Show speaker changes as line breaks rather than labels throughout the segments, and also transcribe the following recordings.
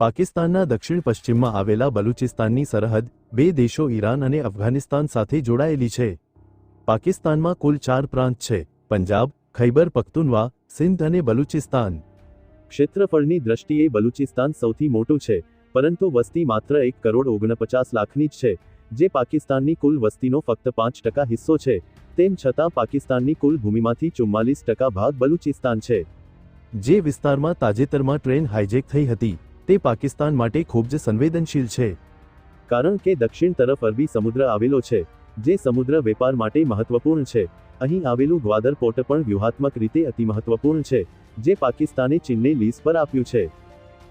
પાકિસ્તાનના દક્ષિણ પશ્ચિમમાં આવેલા બલુચિસ્તાનની સરહદ, બે દેશો ઈરાન અને અફઘાનિસ્તાન સાથે જોડાયેલી છે. પાકિસ્તાનમાં કુલ ચાર પ્રાંત છે, પંજાબ, ખૈબર પખ્તુનવા, સિંધ અને બલુચિસ્તાન. ક્ષેત્રફળની દ્રષ્ટિએ બલુચિસ્તાન સૌથી મોટું છે, પરંતુ વસ્તી માત્ર એક કરોડ ઓગણપચાસ લાખની જ છે, જે પાકિસ્તાનની કુલ વસ્તીનો ફક્ત પાંચ ટકા હિસ્સો છે, તેમ છતાં પાકિસ્તાનની કુલ ભૂમિમાંથી ચુમ્માલીસ ટકા ભાગ બલુચિસ્તાન છે. જે વિસ્તારમાં તાજેતરમાં ટ્રેન હાઇજેક થઈ હતી. તે પાકિસ્તાન માટે ખૂબ જ સંવેદનશીલ છે. કારણ કે દક્ષિણ તરફ અરબી સમુદ્ર આવેલો છે, જે સમુદ્ર વેપાર માટે મહત્વપૂર્ણ છે. અહીં આવેલું ગ્વાદર પોર્ટ પણ વ્યૂહાત્મક રીતે અતિ મહત્વપૂર્ણ છે, જે પાકિસ્તાને ચીનને લીઝ પર આપ્યું છે.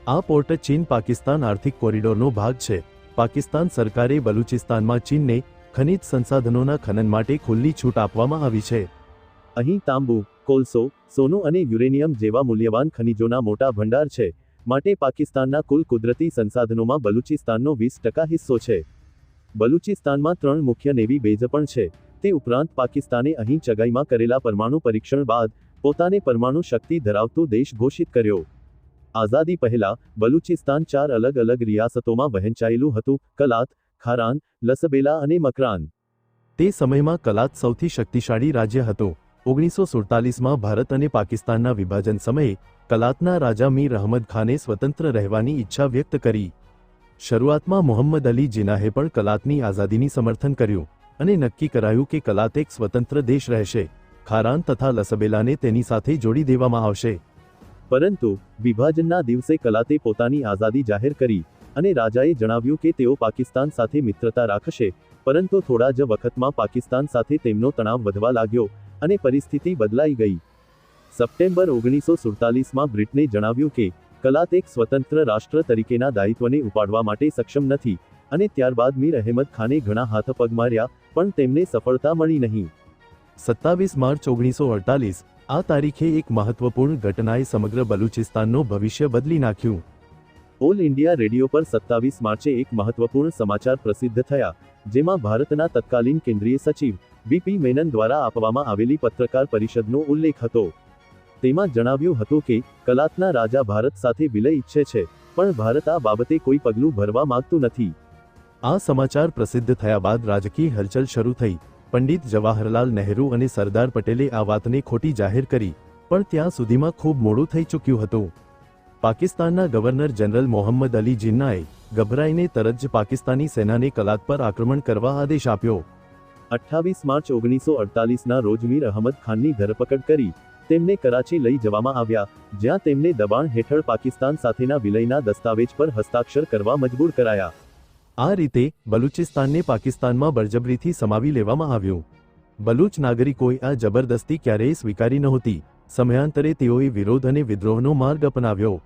આ પોર્ટ ચીન પાકિસ્તાન આર્થિક કોરિડોરનો ભાગ છે. પાકિસ્તાન સરકારે બલુચિસ્તાનમાં ચીનને ખનિજ સંસાધનોના ખનન માટે ખુલ્લી છૂટ આપવામાં આવી છે. અહીં તાંબુ, કોલસો, સોનું અને યુરેનિયમ જેવા મૂલ્યવાન ખનિજોના મોટા ભંડાર છે. માટે પાકિસ્તાનના કુલ કુદરતી સંસાધનોમાં બલુચિસ્તાનનો વીસ ટકા હિસ્સો છે. બલુચિસ્તાનમાં ત્રણ મુખ્ય નેવી બેઝ પણ છે. તે ઉપરાંત પાકિસ્તાને અહીં ચગાઈમાં કરેલા પરમાણુ પરીક્ષણ બાદ પોતાને પરમાણુ શક્તિ ધરાવતો દેશ ઘોષિત કર્યો. આઝાદી પહેલા બલુચિસ્તાન ચાર અલગ અલગ રિયાસતોમાં વહેંચાયેલું હતું કલાત, ખારાન, લસબેલા અને મકરાન. તે સમયમાં કલાત સૌથી શક્તિશાળી રાજ્ય હતો. ઓગણીસો સુડતાલીસમાં ભારત અને પાકિસ્તાનના વિભાજન સમયે કલાતના રાજા મીર અહમદ ખાને સ્વતંત્ર રહેવાની ઈચ્છા વ્યક્ત કરી. શરૂઆતમાં મોહમ્મદ અલી જીનાહે પણ કલાતની આઝાદીની સમર્થન કર્યું અને નક્કી કરાયું કે કલાત એક સ્વતંત્ર દેશ રહેશે. ખારાન તથા લસબેલાને તેની સાથે જોડી દેવામાં આવશે. પરંતુ વિભાજનના દિવસે કલાતે પોતાની આઝાદી જાહેર કરી અને રાજાએ જણાવ્યું કે તેઓ પાકિસ્તાન સાથે મિત્રતા રાખશે, પરંતુ થોડા જ વખતમાં પાકિસ્તાન સાથે તેમનો તણાવ વધવા લાગ્યો. અને પરિસ્થિતિ બદલાઈ ગઈ. સપ્ટેમ્બર ઓગણીસો સુડતાલીસમાં બ્રિટને જણાવ્યું કે, કલાત એક સ્વતંત્ર રાષ્ટ્ર તરીકેના દાયિત્વને ઉપાડવા માટે સક્ષમ નથી, અને ત્યારબાદ મીર અહેમદ ખાને ઘણા હાથ પગ માર્યા, પણ તેમને સફળતા મળી નહીં. સત્તાવીસ માર્ચ ઓગણીસો અડતાલીસ, આ તારીખે એક મહત્વપૂર્ણ ઘટનાએ સમગ્ર બલુચિસ્તાનનું ભવિષ્ય બદલી નાખ્યું. ઓલ ઇન્ડિયા રેડિયો પર સત્તાવીસ માર્ચે એક મહત્વપૂર્ણ સમાચાર પ્રસિદ્ધ થયા, જેમાં ભારતના તત્કાલીન કેન્દ્રીય સચિવ બીપી મેનન દ્વારા આપવામાં આવેલી પત્રકાર પરિષદનો ઉલ્લેખ હતો. તેમાં જણાવ્યું હતું કે કલાતના રાજા ભારત સાથે વિલય ઈચ્છે છે, પણ ભારત આ બાબતે કોઈ પગલું ભરવા માંગતું નથી. આ સમાચાર પ્રસિદ્ધ થયા બાદ રાજકીય હલચલ શરૂ થઈ. પંડિત જવાહરલાલ નહેરુ અને સરદાર પટેલે આ વાતને ખોટી જાહેર કરી, પણ ત્યાં સુધીમાં ખૂબ મોડું થઈ ચૂક્યું હતું. પાકિસ્તાનના ગવર્નર જનરલ મોહમ્મદ અલી જિન્નાએ ગભરાઈને તરત જ પાકિસ્તાની સેનાને કલાત પર આક્રમણ કરવા આદેશ આપ્યો. અઠ્ઠાવીસ માર્ચ ઓગણીસો અડતાલીસના રોજ મીર અહમદ ખાનની ધરપકડ કરી તેમને કરાચી લઈ જવામાં આવ્યા, જ્યાં તેમને દબાણ હેઠળ પાકિસ્તાન સાથેના વિલયના દસ્તાવેજ પર હસ્તાક્ષર કરવા મજબૂર કરાયા. આ રીતે બલુચિસ્તાનને પાકિસ્તાનમાં બળજબરીથી સમાવી લેવામાં આવ્યું. બલુચ નાગરિકોએ આ જબરદસ્તી ક્યારેય સ્વીકારી નહોતી. સમયાંતરે તેઓએ વિરોધ અને વિદ્રોહનો માર્ગ અપનાવ્યો.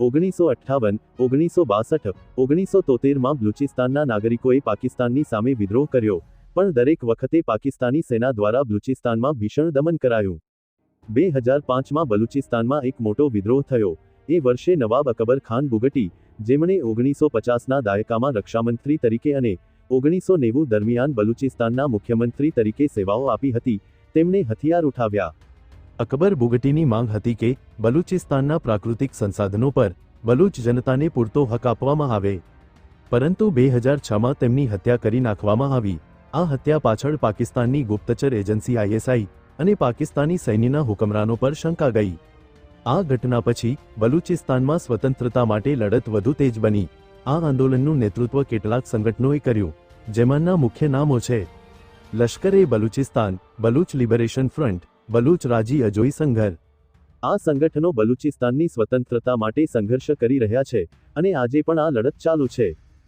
ઓગણીસો અઠ્ઠાવન, ઓગણીસો બાસઠ, ઓગણીસો તોતેરમાં બલુચિસ્તાનના નાગરિકોએ પાકિસ્તાનની સામે વિદ્રોહ કર્યો. પણ દરેક વખતે પાકિસ્તાની સેના દ્વારા બલુચિસ્તાનમાં ભીષણ દમન કરાયું. બે હજાર પાંચમાં બલુચિસ્તાનમાં એક મોટો વિદ્રોહ થયો. એ વર્ષે નવાબ અકબર ખાન બુગટી, જેમણે ઓગણીસો પચાસના દાયકામાં રક્ષામંત્રી તરીકે અને ઓગણીસો નેવું દરમિયાન બલુચિસ્તાનના મુખ્યમંત્રી તરીકે સેવાઓ આપી હતી, તેમણે હથિયાર ઉઠાવ્યા. અકબર બુગટીની માંગ હતી કે બલુચિસ્તાનના પ્રાકૃતિક સંસાધનો પર બલુચ જનતાને પૂરતો હક આપવામાં આવે. પરંતુ બે હજાર છમાં તેમની હત્યા કરી નાખવામાં આવી. આ હત્યા પાછળ પાકિસ્તાનની ગુપ્તચર એજન્સી આઈએસઆઈ અને પાકિસ્તાની સૈન્યના હુકમરાનો પર શંકા ગઈ. આ ઘટના પછી બલુચિસ્તાનમાં સ્વતંત્રતા માટે લડત વધુ તેજ બની. આ આંદોલનનું નેતૃત્વ કેટલાક સંગઠનોએ કર્યું, જેમાંના મુખ્ય નામો છે. Lashkar-e Balochistan, Baloch Liberation Front, Baloch Raji Ajoi Sangar. આ સંગઠનો બલુચિસ્તાનની સ્વતંત્રતા માટે સંઘર્ષ કરી રહ્યા છે અને આજે પણ આ લડત ચાલુ છે.